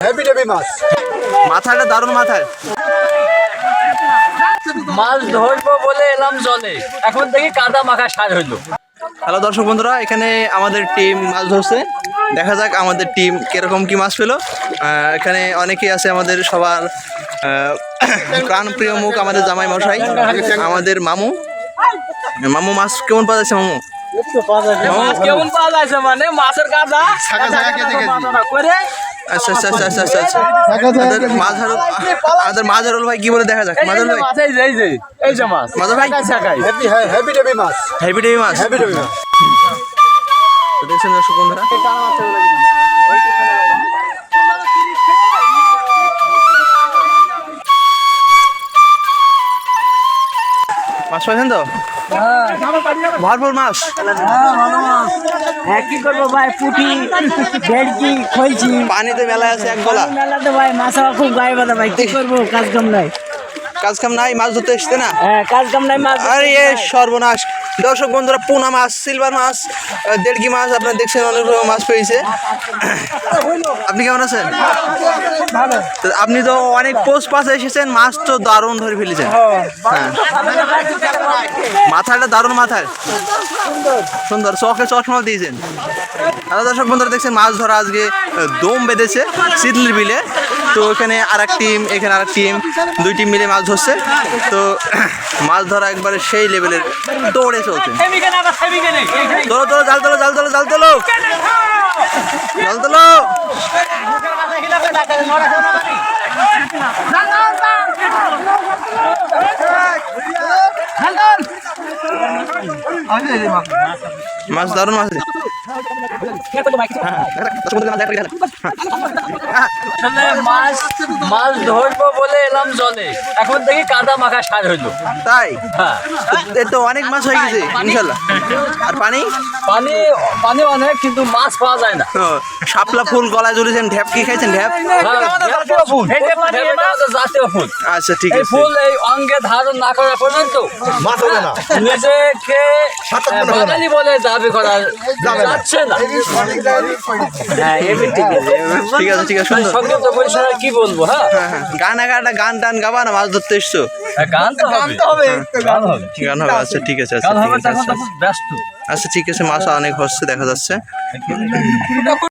Happy টেপি মাছ। মাথাটা দারুণ মাথায়। মাছ ধরবো বলে এলাম জলে। এখন দেখি কাদা মাখা সার হইল হ্যালো দর্শক বন্ধুরা এখানে আমাদের টিম মাছ ধরছে। দেখা যাক আমাদের টিম কীরকম কি মাছ পেল। এখানে অনেকেই আছে আমাদের সবার আহ, প্রাণপ্রিয় মুখ আমাদের জামাই মশাই আমাদের মামু। মামু মাছ কেমন পাওয়া যাচ্ছে মামু? মাছ কেমন পাওয়া যাচ্ছে মানে মাছের কাদা করে আচ্ছা আচ্ছা আচ্ছা আচ্ছা আচ্ছা আচ্ছা। মাঝারুল আমাদের মাঝারুল ভাই কি বলে দেখা যাক। মাঝারুল ভাই। এই যে এই যে এই যে মাছ। মাঝার ভাই। হ্যাপি মাছ। হ্যাপি টেপি মাছ। তো দেখছেন দর্শক বন্ধুরা। মাছ পাইছেন তো? ভরপুর মাছ। হ্যাঁ কি করব ভাই পুটি ভেড়কি খলছি পানিতে মেলা আছে এক গলা। মেলাতে ভাই মাছ আমার খুব গায়ে বাঁধা ভাই? কি করব? কাজ কাম নাই। কাজ কাম নাই মাছ ধরতে এসছে না? হ্যাঁ কাজ কাম নাই মাছ আরে এ সর্বনাশ। দর্শক বন্ধুরা, পোনা মাছ, সিলভার মাছ দেড়কি মাছ, আপনারা দেখছেন অনেক রকম মাছ পেয়েছে। আপনি কেমন আছেন? আপনি তো অনেক পোস্ট পাশে এসেছেন, মাছ তো দারুণ ধরে ফেলেছেন। হ্যাঁ। মাথাটা দারুণ মাথায়। সুন্দর, চোখে চশমা দিয়েছেন। দর্শক বন্ধুরা, দেখছেন মাছ ধরা আজকে দম বেঁধেছে শীতলির বিলে। তো এখানে আর এক টিম এখানে আর এক টিম দুই টিম মিলে মাছ ধরছে। তো মাছ ধরা একবারে সেই লেভেলের দৌড়ে চলছে। জাল তোলো জাল তোলো জাল তোলো। জাল মাছ দারুণ মাছ আছে। মাছ মাছ ধরবো বলে এলাম জলে এখন দেখি কাদা মাখা সার হইল তাই হ্যাঁ তো অনেক মাছ হয়ে গেছে ইনশাল্লাহ আর পানি পানি পানি অনেক কিন্তু মাছ পাওয়া যায় না শাপলা ফুল গলায় জড়িয়েছেন ঢ্যাপ কি খাইছেন ঢ্যাপ জাতীয় ফুল আচ্ছা ঠিক আছে ফুল এই অঙ্গে ধারণ না করা পর্যন্ত মাছ হবে না। নিজেকে না। বাঙালি বলে দাবি করা যাচ্ছে না। হ্যাঁ ঠিক আছে। ঠিক আছে ঠিক আছে সুন্দর সংযুক্ত পরিসরে কি বলব হ্যাঁ? হ্যাঁ হ্যাঁ। গান একটা গান টান গাবা না মাছ ধরতে এসছো। গান তো হবে। গান হবে। গান হবে আচ্ছা ঠিক আছে আচ্ছা ঠিক আছে। আচ্ছা ব্যস্ত। আচ্ছা ঠিক আছে মাছ অনেক হচ্ছে দেখা যাচ্ছে।